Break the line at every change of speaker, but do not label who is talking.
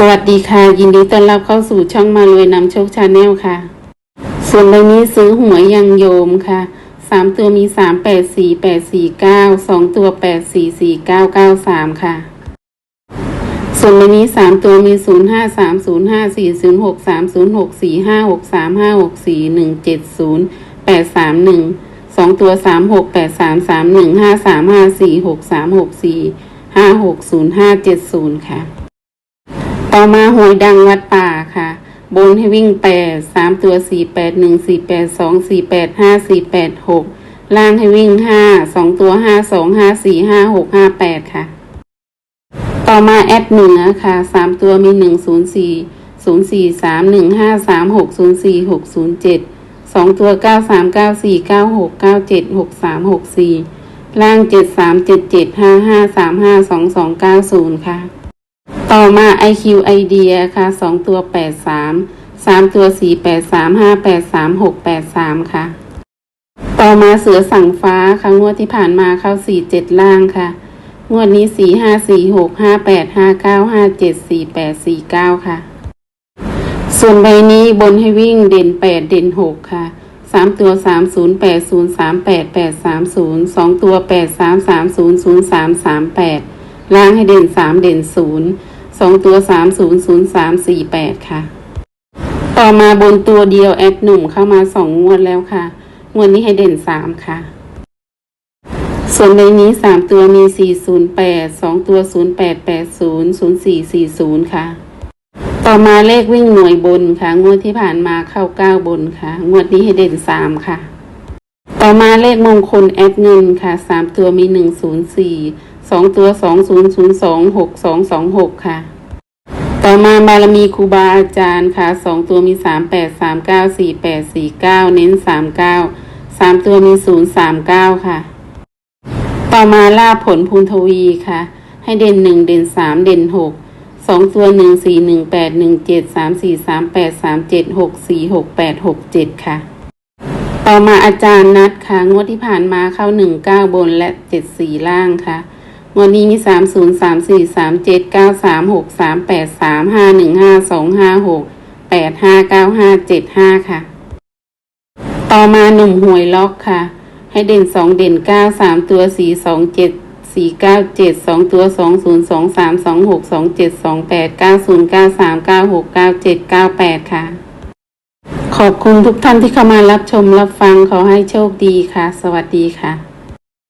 สวัสดีค่ะ ยินดีต้อนรับเข้าสู่ช่องมารวยนำโชคชาแนลค่ะ ส่วนใบนี้ซื้อหวยยังโยมค่ะสามตัวมีสามแปดสี่แปดสี่เก้าสองตัวแปดสี่สี่เก้าเก้าสามค่ะ ส่วนใบนี้สามตัวมีศูนย์ห้าสามศูนย์ห้าสี่ศูนย์หกสามศูนย์หกสี่ห้าหกสามห้าหกสี่หนึ่งเจ็ดศูนย์แปดสามหนึ่งสองตัวสามหกแปดสามสามหนึ่งห้าสามห้าสี่หกสามหกสี่ห้าหกศูนย์ห้าเจ็ดศูนย์ค่ะ ต่อมาหวยดังวัดป่าค่ะ บนให้วิ่งแปดสามตัวสี่แปดหนึ่งสี่แปดสองสี่แปดห้าสี่แปดหกล่างให้วิ่งห้าสองตัวห้าสองห้าสี่ห้าหกห้าแปดค่ะ ต่อมาแอดเหนือค่ะสามตัวมีหนึ่งศูนย์สี่ศูนย์สี่สามหนึ่งห้าสามหกศูนย์สี่หกศูนย์เจ็ดสองตัวเก้าสามเก้าสี่เก้าหกเก้าเจ็ดหกสามหกสี่ล่างเจ็ดสามเจ็ดเจ็ดห้าห้าสามห้าสองสองเก้าศูนย์ค่ะ ต่อมา IQ Idea ค่ะสองตัวแปดสามสามตัวสี่แปดสามห้าแปดสามหกแปดสามค่ะ ต่อมาเสือสั่งฟ้าค่ะงวดที่ผ่านมาเข้าสี่เจ็ดล่างค่ะ งวดนี้สี่ห้าสี่หกห้าแปดห้าเก้าห้าเจ็ดสี่แปดสี่เก้าค่ะ ส่วนใบนี้บนให้วิ่งเด่นแปดเด่นหกค่ะสามตัวสามศูนย์แปดศูนย์สามแปดแปดสามศูนย์สองตัวแปดสามสามศูนย์ศูนย์สามสามแปดล่างให้เด่นสามเด่นศูนย์ สองตัวสามศูนย์ศูนย์สามสี่แปดค่ะ ต่อมาบนตัวเดียวแอดหนุ่มเข้ามาสองงวดแล้วค่ะ งวดนี้ให้เด่นสามค่ะ ส่วนในนี้สามตัวมีสี่ศูนย์แปดสองตัวศูนย์แปดแปดศูนย์ศูนย์สี่สี่ศูนย์ค่ะ ต่อมาเลขวิ่งหน่วยบนค่ะ งวดที่ผ่านมาเข้าเก้าบนค่ะ งวดนี้ให้เด่นสามค่ะ ต่อมาเลขมงคลแอดเงินค่ะสามตัวมีหนึ่งศูนย์สี่ สองตัวสองศูนย์ศูนย์สองหกสองสองหกค่ะ ต่อมาบารมีครูบาอาจารย์ค่ะสองตัวมีสามแปดสามเก้าสี่แปดสี่เก้าเน้นสามเก้าสามตัวมีศูนย์สามเก้าค่ะ ต่อมาลาผลพูนทวีค่ะ ให้เด่นหนึ่งเด่นสามเด่นหกสองตัวหนึ่งสี่หนึ่งแปดหนึ่งเจ็ดสามสี่สามแปดสามเจ็ดหกสี่หกแปดหกเจ็ดค่ะ ต่อมาอาจารย์นัดค่ะ งวดที่ผ่านมาเข้าหนึ่งเก้าบนและเจ็ดสี่ล่างค่ะ วดนี้มีสามศูนย์สามสี่สามเจ็ดเก้าสามหกสามแปดสามห้าหนึ่งห้าสองห้าหกแปดห้าเก้าห้าเจ็ดห้าค่ะ ต่อมาหนุ่มหวยล็อกค่ะ ให้เด่นสองเด่นเก้าสามตัวสี่สองเจ็ดสี่เก้าเจ็ดสองตัวสองศูนย์สองสามสองหกสองเจ็ดสองแปดเก้าศูนย์เก้าสามเก้าหกเก้าเจ็ดเก้าแปดค่ะ ขอบคุณทุกท่านที่เข้ามารับชมรับฟังขอให้โชคดีค่ะ สวัสดีค่ะ